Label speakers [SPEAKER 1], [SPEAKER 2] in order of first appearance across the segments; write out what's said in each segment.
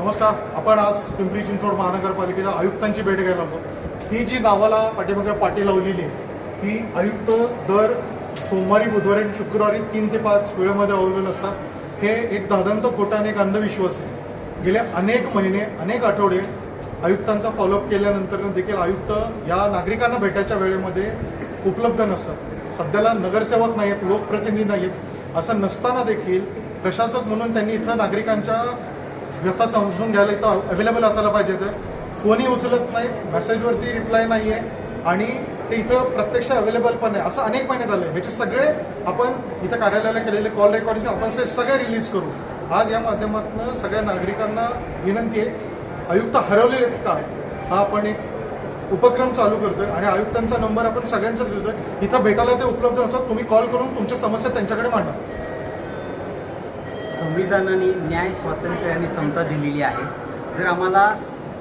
[SPEAKER 1] नमस्कार आपण आज पिंपरी चिंचवड महानगरपालिकेच्या आयुक्तांची भेट घ्यायला आलो. ही जी नावाला पाठीमागे पाटी लावलेली आहे की आयुक्त दर सोमवारी बुधवारी आणि शुक्रवारी तीन ते पाच वेळेमध्ये अवलंबून असतात. हे एक दादंत खोटा आणि एक अंधविश्वास आहे. गेले अनेक महिने अनेक आठवडे आयुक्तांचा फॉलोअप केल्यानंतर देखील आयुक्त या नागरिकांना भेटायच्या वेळेमध्ये उपलब्ध नसतात. सध्याला नगरसेवक नाही आहेत लोकप्रतिनिधी नाही आहेत असं नसताना देखील प्रशासक म्हणून त्यांनी इथं नागरिकांच्या व्यथा समजून घ्यायला इथं अवेलेबल असायला पाहिजे तर फोनही उचलत नाहीत मेसेजवरती रिप्लाय नाही आहे आणि ते इथं प्रत्यक्ष अवेलेबल पण आहे असं अनेक महिने झाले ह्याचे सगळे आपण इथं कार्यालयाला केलेले कॉल रेकॉर्डिंग आपण ते सगळे रिलीज करू. आज या माध्यमातून सगळ्या नागरिकांना विनंती आहे आयुक्त हरवलेले आहेत का? हा आपण एक उपक्रम चालू करतोय आणि आयुक्तांचा नंबर आपण सगळ्यांचा देतोय. इथं भेटायला ते उपलब्ध नसतात. तुम्ही कॉल करून तुमच्या समस्या त्यांच्याकडे मांडा.
[SPEAKER 2] संविधानाने न्याय स्वातंत्र्य आणि समता दिलेली आहे. जर आम्हाला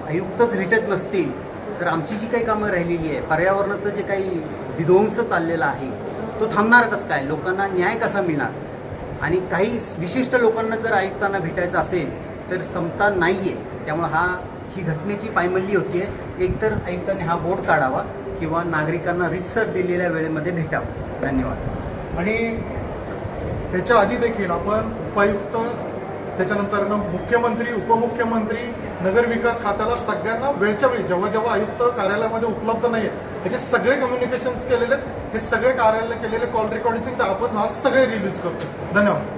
[SPEAKER 2] आयुक्तच भेटत नसतील तर आमची जी काही कामं राहिलेली आहे पर्यावरणाचं जे काही विध्वंस चाललेला आहे तो थांबणार कसं काय? लोकांना न्याय कसा मिळणार? आणि काही विशिष्ट लोकांना जर आयुक्तांना भेटायचं असेल तर समता नाही आहे त्यामुळं हा ही घटनेची पायमल्ली होती आहे एकतर आयुक्तांनी हा बोर्ड काढावा किंवा नागरिकांना रितसर दिलेल्या वेळेमध्ये भेटावं. धन्यवाद.
[SPEAKER 1] आणि त्याच्या आधी देखील आपण उपायुक्त त्याच्यानंतर मुख्यमंत्री उपमुख्यमंत्री नगरविकास खात्याला सगळ्यांना वेळच्या वेळी जेव्हा जेव्हा आयुक्त कार्यालयामध्ये उपलब्ध नाही ह्याचे सगळे कम्युनिकेशन्स केलेले आहेत. हे सगळे कार्यालय केलेले कॉल रेकॉर्डिंगचे आपण आज सगळे रिलीज करतो धन्यवाद.